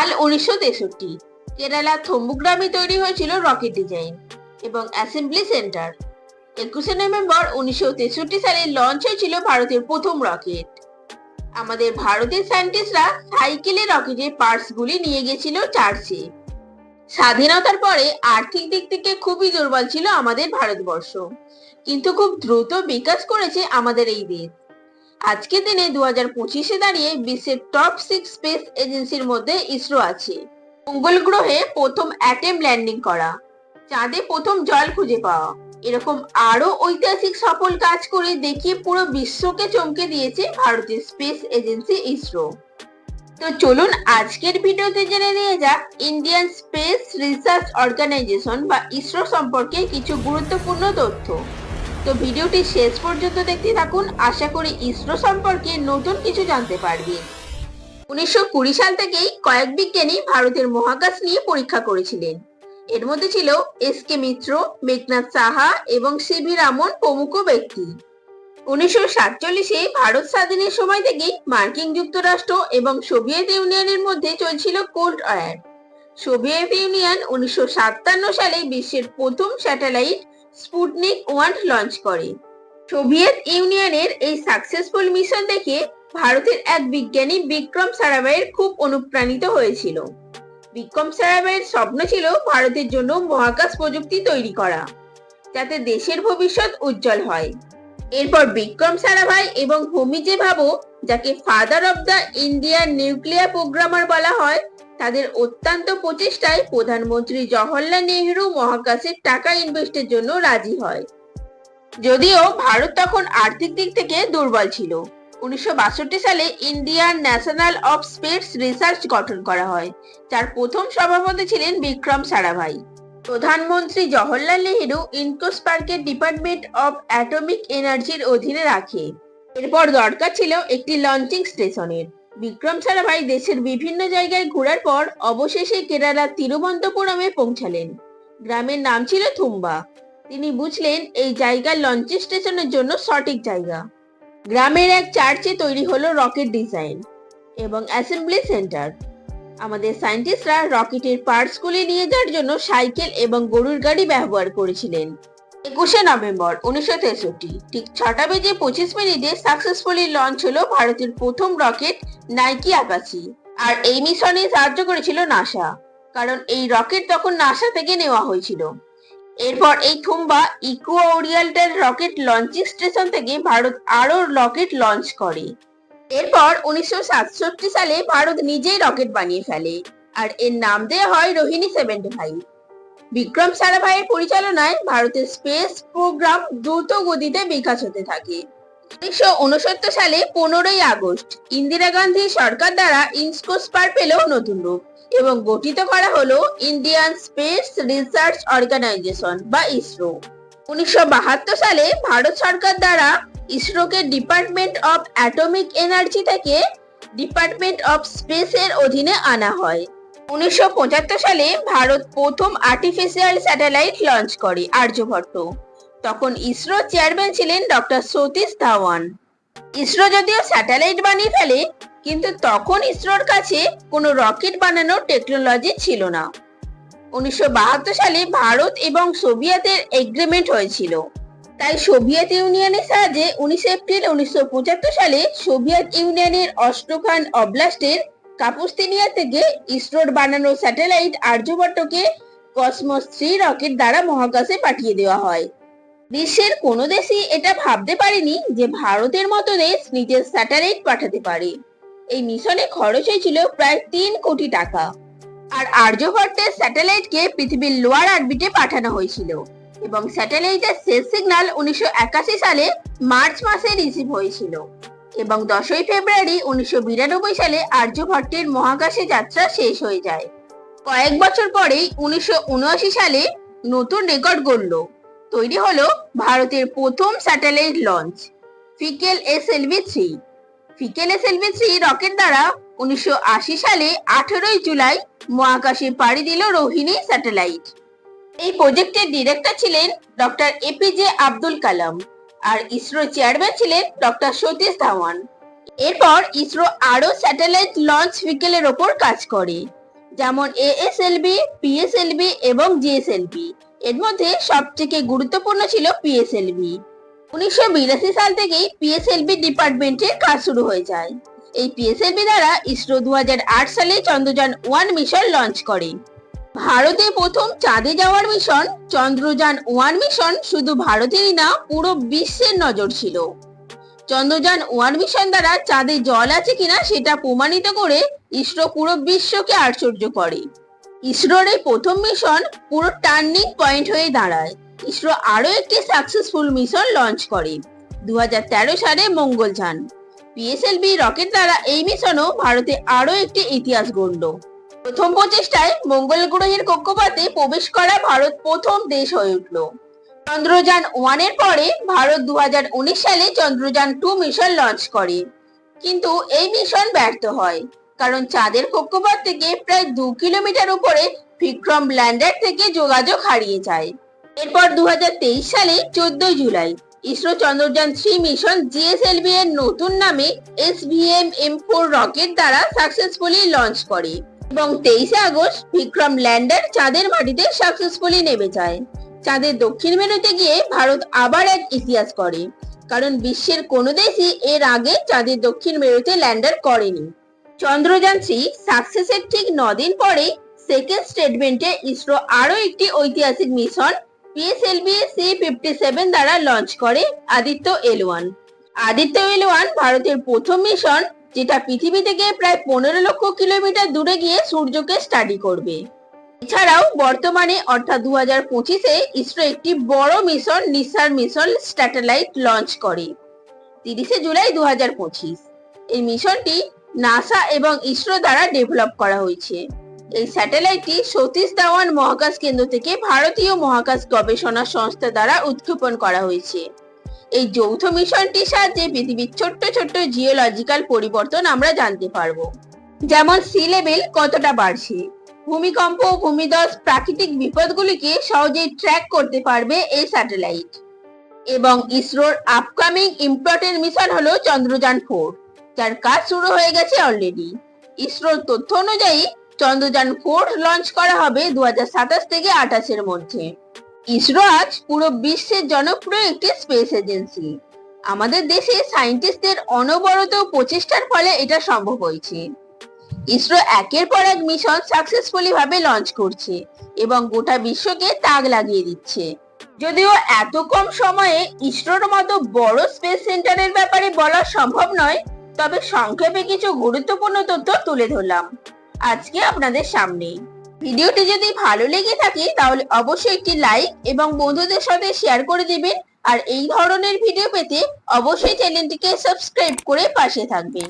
সাল উনিশশো তেষট্টি। কেরালা থম্বুগ্রামে তৈরি হয়েছিল রকেট ডিজাইন এবং অ্যাসেম্বলি সেন্টার। একুশে নভেম্বর উনিশশো তেষট্টি সালে লঞ্চ হয়েছিল ভারতের প্রথম রকেট। আমাদের ভারতের সায়েন্টিস্টরা সাইকেলে রকেটের পার্টস গুলি নিয়ে গেছিল চার্চে। স্বাধীনতার পরে আর্থিক দিক থেকে খুবই দুর্বল ছিল আমাদের ভারতবর্ষ। কিন্তু খুব দ্রুত বিকাশ করেছে আমাদের এই দেশ। আজকের দিনে দু হাজার পঁচিশে দাঁড়িয়ে বিশ্বের টপ সিক্স স্পেস এজেন্সির মধ্যে ইসরো আছে। মঙ্গল গ্রহে প্রথম অ্যাটেম ল্যান্ডিং করা, চাঁদে প্রথম জল খুঁজে পাওয়া। এরকম আরও ঐতিহাসিক সফল কাজ করে দেখিয়ে পুরো বিশ্বকে চমকে দিয়েছে ভারতের স্পেস এজেন্সি ইসরো। তো চলুন আজকের ভিডিওতে জেনে নিয়ে যাক ইন্ডিয়ান স্পেস রিসার্চ অর্গানাইজেশন বা ইসরো সম্পর্কে কিছু গুরুত্বপূর্ণ তথ্য। তো ভিডিওটি শেষ পর্যন্ত দেখতে থাকুন। আশা করি ইসরো সম্পর্কে নতুন কিছু জানতে পারবেন উনিশশো কুড়ি সাল থেকেই কয়েক বিজ্ঞানী ভারতের মহাকাশ নিয়ে পরীক্ষা করেছিলেন। এর মধ্যে ছিল এস কে মিত্র, মেঘনাথ সাহা এবং সিভি রামন প্রমুখ ব্যক্তি। উনিশশো সাতচল্লিশে ভারত স্বাধীনের সময় থেকেই মার্কিন যুক্তরাষ্ট্র এবং সোভিয়েত ইউনিয়নের মধ্যে চলছিল কোল্ড ওয়ার। সোভিয়েত ইউনিয়ন উনিশশো সাতান্ন সালে বিশ্বের প্রথম স্যাটেলাইট স্পুটনিক ওয়ান লঞ্চ করে। সোভিয়েত ইউনিয়নের এই সাকসেসফুল মিশন দেখে ভারতের এক বিজ্ঞানী বিক্রম সারাভাইয়ের খুব অনুপ্রাণিত হয়েছিল। বিক্রম সারাভাইয়ের স্বপ্ন ছিল ভারতের জন্য মহাকাশ প্রযুক্তি তৈরি করা, যাতে দেশের ভবিষ্যৎ উজ্জ্বল হয়। এরপর বিক্রম সারাভাই এবং হোমি যে ভাবো, যাকে father of the Indian nuclear programmer বলা হয় তাদের অত্যন্ত প্রচেষ্টায় প্রধানমন্ত্রী জওহরলাল নেহরু মহাকাশে টাকা ইনভেস্টের জন্য রাজি হয়। যদিও ভারত তখন আর্থিক দিক থেকে দুর্বল ছিল। উনিশশো বাষট্টি সালে Indian national of space research গঠন করা হয়, যার প্রথম সভাপতি ছিলেন বিক্রম সারাভাই। প্রধানমন্ত্রী জওহরলাল নেহেরু ইনকোস্পার্কের ডিপার্টমেন্ট অফ অ্যাটমিক এনার্জির অধীনে রাখে। এরপর দরকার ছিল একটি লঞ্চিং স্টেশনের। বিক্রম সারাভাই দেশের বিভিন্ন জায়গায় ঘোরার পর অবশেষে কেরালার তিরুবন্তপুরমে পৌঁছালেন। গ্রামের নাম ছিল থুম্বা। তিনি বুঝলেন এই জায়গা লঞ্চিং স্টেশনের জন্য সঠিক জায়গা। গ্রামের এক চার্চে তৈরি হলো রকেট ডিজাইন এবং অ্যাসেম্বলি সেন্টার। আমাদের সায়েন্টিস্টরা রকেটের পার্টসগুলি নিয়ে যাওয়ার জন্য সাইকেল এবং গরুর গাড়ি ব্যবহার করেছিলেন। একুশে নভেম্বর, উনিশশো তেষট্টি। ঠিক ছটা বেজে পঁচিশ মিনিটে সাকসেসফুলি লঞ্চ হলো ভারতের প্রথম রকেট নাইকি আকাশি আর এই মিশনে সাহায্য করেছিল নাসা কারণ এই রকেট তখন নাসা থেকে নেওয়া হয়েছিল। এরপর এই Thumba equatorial rocket launching station থেকে ভারত আরও রকেট লঞ্চ করে। এরপর উনিশশো সাতষট্টি সালে ভারত নিজেই রকেট বানিয়ে ফেলে। আর এর নাম দেওয়া হয় রোহিণী সেভেন্টি ফাইভ বিক্রম সারাভাইয়ের পরিচালনায় ভারতের স্পেস প্রোগ্রাম দ্রুত গতিতে বিকাশ হতে থাকে। উনিশশো উনসত্তর সালে পনেরোই আগস্ট ইন্দিরা গান্ধী সরকার দ্বারা ইনস্কোস্পার পেল নতুন রূপ এবং গঠিত করা হলো ইন্ডিয়ান স্পেস রিসার্চ অর্গানাইজেশন বা ইসরো। উনিশশো বাহাত্তর সালে ভারত সরকার দ্বারা ইসরোকে ডিপার্টমেন্ট অফ অ্যাটমিক এনার্জি থেকে ডিপার্টমেন্ট অফ স্পেস এর অধীনে আনা হয়। উনিশশো পঁচাত্তর সালে ভারত প্রথম আর্টিফিশিয়াল স্যাটেলাইট লঞ্চ করে আর্যভট্ট। তখন ইসরো চেয়ারম্যান ছিলেন ডক্টর সতীশ ধাওয়ান। ইসরো যদিও স্যাটেলাইট বানিয়ে ফেলে, কিন্তু তখন ইসরোর কাছে কোনো রকেট বানানোর টেকনোলজি ছিল না। উনিশশো বাহাত্তর সালে ভারত এবং সোভিয়েতের এগ্রিমেন্ট হয়েছিল। তাই সোভিয়েত ইউনিয়নের সাহায্যে উনিশ এপ্রিল উনিশশো পঁচাত্তর সালে সোভিয়েত ইউনিয়নের অষ্টখান অবলাস্টের কাপুস্তিনিয়া থেকে ইসরোর বানানো স্যাটেলাইট আর্যভট্টকে কসমস থ্রি রকেট দ্বারা মহাকাশে পাঠিয়ে দেওয়া হয়। বিশ্বের কোনো দেশই এটা ভাবতে পারেনি যে ভারতের মতো দেশ নিজের স্যাটেলাইট পাঠাতে পারে। এই মিশনে খরচ হয়েছিল প্রায় তিন কোটি টাকা। আর আর্যভট্টের স্যাটেলাইটকে পৃথিবীর লোয়ার অরবিটে পাঠানো হয়েছিল। এবং স্যাটেলাইটের শেষ সিগন্যাল উনিশশো একাশি সালে মার্চ মাসে রিসিভ হয়েছিল। এবং দশই ফেব্রুয়ারি উনিশশো বিরানব্বই সালে আর্যভট্টের মহাকাশে যাত্রা শেষ হয়ে যায়। কয়েক বছর পরেই উনিশশো উনআশি সালে নতুন রেকর্ড গড়ল। তৈরি হলো ভারতের প্রথম satellite launch, vehicle S LV three. Vehicle S LV three rocket দ্বারা উনিশশো আশি সালে আঠেরোই জুলাই মহাকাশে পাড়ি দিল রোহিণী স্যাটেলাইট। এই প্রজেক্টের ডিরেক্টর ছিলেন ডক্টর এপিজে আব্দুল কালাম। আর ইসরো চেয়ারম্যান ছিলেন ডক্টর সতীশ ধাওয়ান। এরপর ইসরো আরও স্যাটেলাইট লঞ্চ ভিকেলের ওপর কাজ করে, যেমন এএসএলবি পিএসএলবি এবং জিএসএলভি এর মধ্যে সবথেকে গুরুত্বপূর্ণ ছিল পিএসএলভি উনিশশো বিরাশি সাল থেকেই পিএসএলভি ডিপার্টমেন্টের কাজ শুরু হয়ে যায়। এই পিএসএলভি দ্বারা ইসরো দু হাজার আট সালে চন্দ্রযান ওয়ান মিশন লঞ্চ করে। ভারতে প্রথম চাঁদে যাওয়ার মিশন চন্দ্রযান ওয়ান মিশন শুধু ভারতেরই না, পুরো বিশ্বের নজর ছিল। চন্দ্রযান ওয়ান মিশন দ্বারা চাঁদে জল আছে কিনা সেটা প্রমাণিত করে ইসরো পুরো বিশ্বকে আশ্চর্য করে। ইসরোর এই প্রথম মিশন পুরো টার্নিং পয়েন্ট হয়ে দাঁড়ায়। ইসরো আরও একটি সাকসেসফুল মিশন লঞ্চ করে, দুহাজার তেরো সালে মঙ্গলযান। পিএসএলভি রকেট দ্বারা এই মিশনও ভারতে আরও একটি ইতিহাস গড়ল। প্রথম প্রচেষ্টায় মঙ্গল গ্রহের কক্ষপথে প্রবেশ করা ভারত প্রথম দেশ হয়ে উঠল। চন্দ্রযান ওয়ানের পরে ভারত দু হাজার উনিশ সালে চন্দ্রযান টু মিশন লঞ্চ করে। কিন্তু এই মিশন ব্যর্থ হয়, কারণ চাঁদের কক্ষপথ থেকে প্রায় দু কিলোমিটার উপরে বিক্রম ল্যান্ডার থেকে যোগাযোগ হারিয়ে যায়। এরপর দু হাজার তেইশ সালে চোদ্দই July, ISRO Chandrayaan three mission GSLV এর নতুন নামে S SVM M four rocket দ্বারা সাকসেসফুলি লঞ্চ করে। এবং তেইশে আগস্ট বিক্রম ল্যান্ডার চাঁদের মাটিতে সাকসেসফুলি নেমে যায়। চাঁদের দক্ষিণ মেরুতে গিয়ে ভারত আবার এক ইতিহাস করে, কারণ বিশ্বের কোনো দেশই এর আগে চাঁদের দক্ষিণ মেরুতে ল্যান্ডার করেনি। চন্দ্রযান থ্রি সাকসেসের ঠিক নদিন পরে সেকেন্ড স্টেটমেন্টে ইসরো আরও একটি ঐতিহাসিক mission PSLV C fifty seven দ্বারা লঞ্চ করে, Aditya L one. Aditya L one ভারতের প্রথম মিশন যেটা পৃথিবী থেকে প্রায় পনেরো লক্ষ কিলোমিটার দূরে গিয়ে সূর্যকে স্টাডি করবে। এছাড়াও বর্তমানে, অর্থাৎ দু হাজার পঁচিশে, ইসরো একটি বড় mission NISAR mission satellite launch করে, তিরিশে জুলাই দু হাজার পঁচিশ। এই মিশনটি নাসা এবং ইসরো দ্বারা ডেভেলপ করা হয়েছে। এই স্যাটেলাইটটি সতীশ ধাওয়ান মহাকাশ কেন্দ্র থেকে ভারতীয় মহাকাশ গবেষণা সংস্থা দ্বারা উৎক্ষেপণ করা হয়েছে। এই যৌথ মিশনটির সাহায্যে পৃথিবীর ছোট্ট ছোট্ট জিওলজিক্যাল পরিবর্তন আমরা জানতে পারব। যেমন সি লেভেল কতটা বাড়ছে? ভূমিকম্প ভূমিধস প্রাকৃতিক বিপদগুলিকে সহজেই ট্র্যাক করতে পারবে এই স্যাটেলাইট এবং ইসরোর আপকামিং ইম্পর্টেন্ট মিশন হলো চন্দ্রযান ফোর যার কাজ শুরু হয়ে গেছে অলরেডি ইসরোর তথ্য অনুযায়ী চন্দ্রযান ফোর লঞ্চ করা হবে দু হাজার সাতাশ থেকে আঠাশের মধ্যে। ইসরো আজ পুরো বিশ্বের জনপ্রিয় একটি স্পেস এজেন্সি আমাদের দেশে সায়েন্টিস্টদের অনবরত প্রচেষ্টার ফলে এটা সম্ভব হয়েছে। ইসরো একের পর এক মিশন সাকসেসফুলি ভাবে লঞ্চ করছে এবং গোটা বিশ্বকে তাক লাগিয়ে দিচ্ছে। যদিও এত কম সময়ে ইসরোর মতো বড় স্পেস সেন্টারের ব্যাপারে বলা সম্ভব নয়, তবে সংক্ষেপে কিছু গুরুত্বপূর্ণ তথ্য তুলে ধরলাম। আজকে আপনাদের সামনে ভিডিওটি যদি ভালো লেগে থাকে, তাহলে অবশ্যই একটি লাইক এবং বন্ধুদের সাথে শেয়ার করে দিবেন। আর এই ধরনের ভিডিও পেতে অবশ্যই চ্যানেলটিকে সাবস্ক্রাইব করে পাশে থাকবেন।